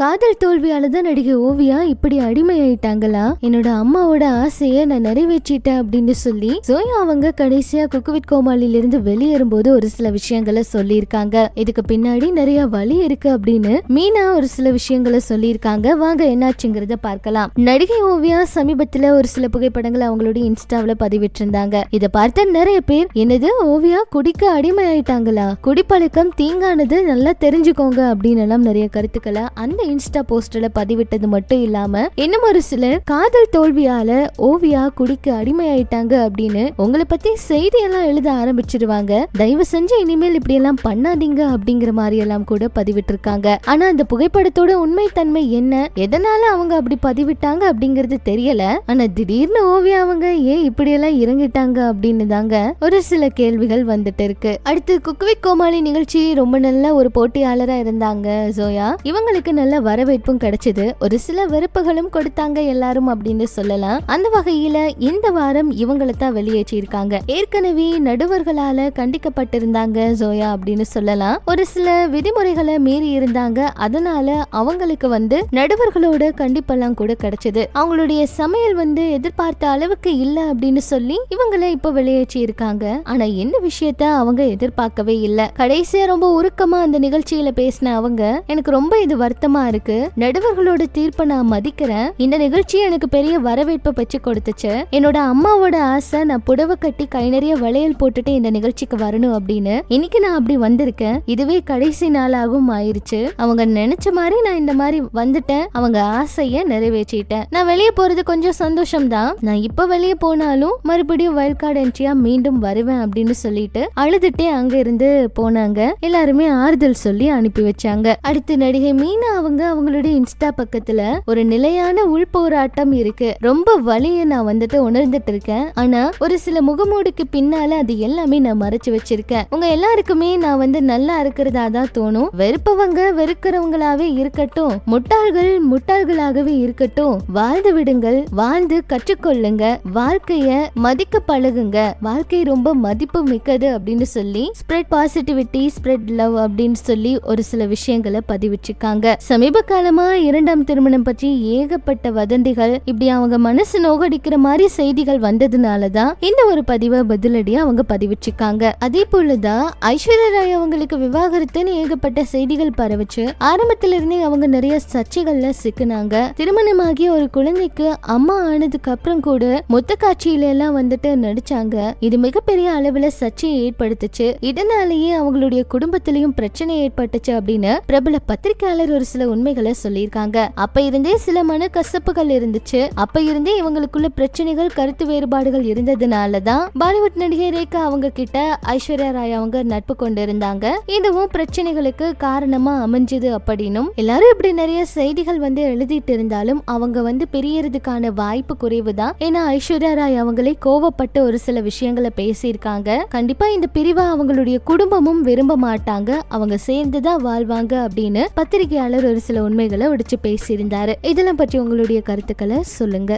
காதல் தோல்வியால தான் நடிகை ஓவியா இப்படி அடிமையாயிட்டாங்களா? என்னோட அம்மாவோட ஆசையை நான் நிறைவேற்றிட்டேன் அப்படின்னு சொல்லி சோயா அவங்க கடைசியா குக்குவிட் கோமாளில இருந்து வெளியேறும்போது ஒரு சில விஷயங்களை சொல்லியிருக்காங்க. இதுக்கு பின்னாடி நிறைய வழி இருக்கு அப்படின்னு மீனா ஒரு சில விஷயங்களை சொல்லியிருக்காங்க. வாங்க என்னாச்சுங்கிறத பார்க்கலாம். நடிகை ஓவியா சமீபத்துல ஒரு சில புகைப்படங்களை அவங்களுடைய இன்ஸ்டாவில பதிவிட்டிருந்தாங்க. இதை பார்த்த நிறைய பேர் என்னது ஓவியா குடிக்க அடிமையாயிட்டாங்களா? குடிப்பழக்கம் தீங்கானது நல்லா தெரிஞ்சுக்கோங்க அப்படின்னு எல்லாம் நிறைய கருத்துக்களை அந்த இன்ஸ்டா போஸ்ட்ல பதிவிட்டது மட்டும் இல்லாம இன்னும் ஒரு சிலர் காதல் தோல்வியால ஓவியா குடிக்க அடிமையாயிட்டாங்க அப்படின்னு உங்களை பத்தி செய்தி எல்லாம் எழுத ஆரம்பிச்சிருவாங்க. தயவு செஞ்சு இனிமேல் இப்படி எல்லாம் பண்ணாதீங்க அப்படிங்கிற மாதிரி எல்லாம் கூட பதிவிட்டிருக்காங்க. ஆனா அந்த புகைப்படத்தோட உண்மைத்தன்மை என்ன? எதனால அவங்க அப்படி பதிவிட்டாங்க அப்படிங்கிறது தெரியல. ஆனா திடீர்னு ஓவியா அவங்க ஏன் இப்படி எல்லாம் இறங்கிட்டாங்க அப்படின்னு தாங்க ஒரு சில கேள்விகள் வந்துட்டு இருக்கு. அடுத்து குக்வித் கோமாளி நிகழ்ச்சி ரொம்ப நல்ல ஒரு போட்டியாளரா இருந்தாங்க ஜோயா. இவங்களுக்கு நல்ல வரவேற்பும் கிடைச்சது. ஒரு சில வெறுப்புகளும் கொடுத்தாங்க எல்லாரும் அப்படின்னு சொல்லலாம். அந்த வகையில இந்த வாரம் இவங்களை தான் வெளியேற்றி இருக்காங்க ஏற்கனவே நடுவர்களால கண்டிக்கப்பட்டிருந்தாங்க ஜோயா அப்படின்னு சொல்லலாம். ஒரு சில விதிமுறைகளை மீறி இருந்தாங்க. அதனால அவங்களுக்கு வந்து நடுவர்களோட கண்டிப்பெல்லாம் கூட கிடைச்சது. அவங்களுடைய சமையல் வந்து எதிர்பார்த்த அளவுக்கு இல்ல அப்படின்னு சொல்லி இவங்களை இப்ப வெளியேற்றி இருக்காங்க ஆனா என்ன விஷயத்த அவங்க எதிர்பார்க்கவே இல்ல. கடைசியா ரொம்ப உருக்கமா அந்த நிகழ்ச்சியில பேசின அவங்க எனக்கு ரொம்ப இது வருத்தமா இருக்கு. நடுவர்களோட தீர்ப்பை நான் மதிக்கிறேன். இந்த நிகழ்ச்சி எனக்கு பெரிய வரவேற்பை பெற்று கொடுத்துச்சு. என்னோட அம்மாவோட ஆசை நான் புடவை கட்டி கை நிறைய வளையல் போட்டுட்டு இந்த நிகழ்ச்சிக்கு வரணும் அப்படின்னு. இன்னைக்கு நான் அப்படி வந்திருக்கேன். இதுவே கடைசி நாளாகவும் ஆயிருச்சு. அவங்க நினைச்ச மாதிரி நான் இந்த மாதிரி வந்துட்டேன். அவங்க ஆசைய நிறைவேற்றிட்டேன். நான் வெளியே போறது கொஞ்சம் சந்தோஷம் தான் நான் இப்ப வெளியே போனாலும் மறுபடியும் வைல்ட் கார்டு என்ட்ரியா மீண்டும் வருவேன் அப்படின்னு சொல்லிட்டு அழுதுட்டே அங்க இருந்து போனாங்க. எல்லாருமே ஆறுதல் சொல்லி அனுப்பி வச்சாங்க. அடுத்து நடிகை மீனா அவங்க அவங்களுடைய இன்ஸ்டா பக்கத்துல ஒரு நிலையான உள் போராட்டம் இருக்கு. ரொம்ப வழியை நான் வந்துட்டு உணர்ந்துட்டு இருக்கேன். ஆனா ஒரு சில முகமூடிக்கு பின்னால அது எல்லாமே நான் மறைச்சு வச்சிருக்கேன். உங்க எல்லாருக்குமே நான் வந்து நல்லா இருக்கிறதா தான் தோணும். வெறுப்பவங்க வெறுக்கிறவங்களாவே இருக்கட்டும். முட்டாள்கள் முட்டாள்களாகவே இருக்கட்டும். வாழ்ந்து விடுங்கள். வாழ்ந்து கற்றுக்கொள்ளுங்க. வாழ்க்கைய மதிக்க பழகுங்க. வாழ்க்கை ரொம்ப மதிப்பு மிக்கது அப்படின்னு சொல்லி ஸ்ப்ரெட் பாசிட்டிவிட்டி ஸ்ப்ரெட் லவ் அப்படின்னு சொல்லி ஒரு சில விஷயங்களை பதிவிச்சிருக்காங்க சமீப காலமா இரண்டாம் திருமணம் பற்றி ஏகப்பட்ட வதந்திகள் இப்படி அவங்க மனசு நோகடிக்கிற மாதிரி செய்திகள் வந்ததுனாலதான் இந்த ஒரு பதிவை பதிலடியா அவங்க பதிவிச்சிருக்காங்க அதே போலதான் ஐஸ்வர்யா ராய் அவங்களுக்கு விவாகரத்துன்னு ஏகப்பட்ட செய்திகள் பரவிச்சு ஆரம்பத்துல இருந்தே அவங்க நிறைய சர்ச்சைகள்ல சிக்கினாங்க. திருமணமாகிய ஒரு குழந்தைக்கு அம்மா ஆனதுக்கு அப்புறம் கூட மொத்த காட்சியில எல்லாம் வந்துட்டு நடிச்சாங்க. இது மிகப்பெரிய அளவுல சர்ச்சையை ஏற்படுத்துச்சு. இதனாலேயே அவங்களுடைய குடும்பத்திலையும் பிரச்சனை ஏற்பட்டுச்சு அப்படின்னு பிரபல பத்திரிகையாளர் ஒரு சில உண்மைகளை சொல்லியிருக்காங்க. அப்ப இருந்தே சில மன கசப்புகள் இருந்துச்சு. அப்ப இருந்தே இவங்களுக்குள்ள பிரச்சனைகள் கருத்து வேறுபாடுகள் இருந்ததுனால தான் பாலிவுட் நடிகை ரேகா அவங்க கிட்ட ஐஸ்வர்யா ராய் அவங்க நட்பு கொண்டு இருந்தாங்க இதுவும் பிரச்சனைகளுக்கு காரணமா அமைஞ்சது அப்படின்னும் எல்லாரும் இப்படி நிறைய செய்திகள் வந்து எழுதிட்டு இருந்தாலும் அவங்க வந்து பெரியறதுக்கான வாய்ப்பு குறைவு தான். ஏன்னா ஐஸ்வர்யா ராய் அவங்களே கோவப்பட்டு ஒரு சில விஷயங்களை பேசியிருக்காங்க. கண்டிப்பா இந்த பிரிவை அவங்களுடைய குடும்பமும் விரும்ப மாட்டாங்க. அவங்க சேர்ந்துதான் வாழ்வாங்க அப்படின்னு பத்திரிகையாளர் ஒரு சில உண்மைகளை உடைச்சு பேசியிருந்தாரு. இதெல்லாம் பற்றி உங்களுடைய கருத்துக்களை சொல்லுங்க.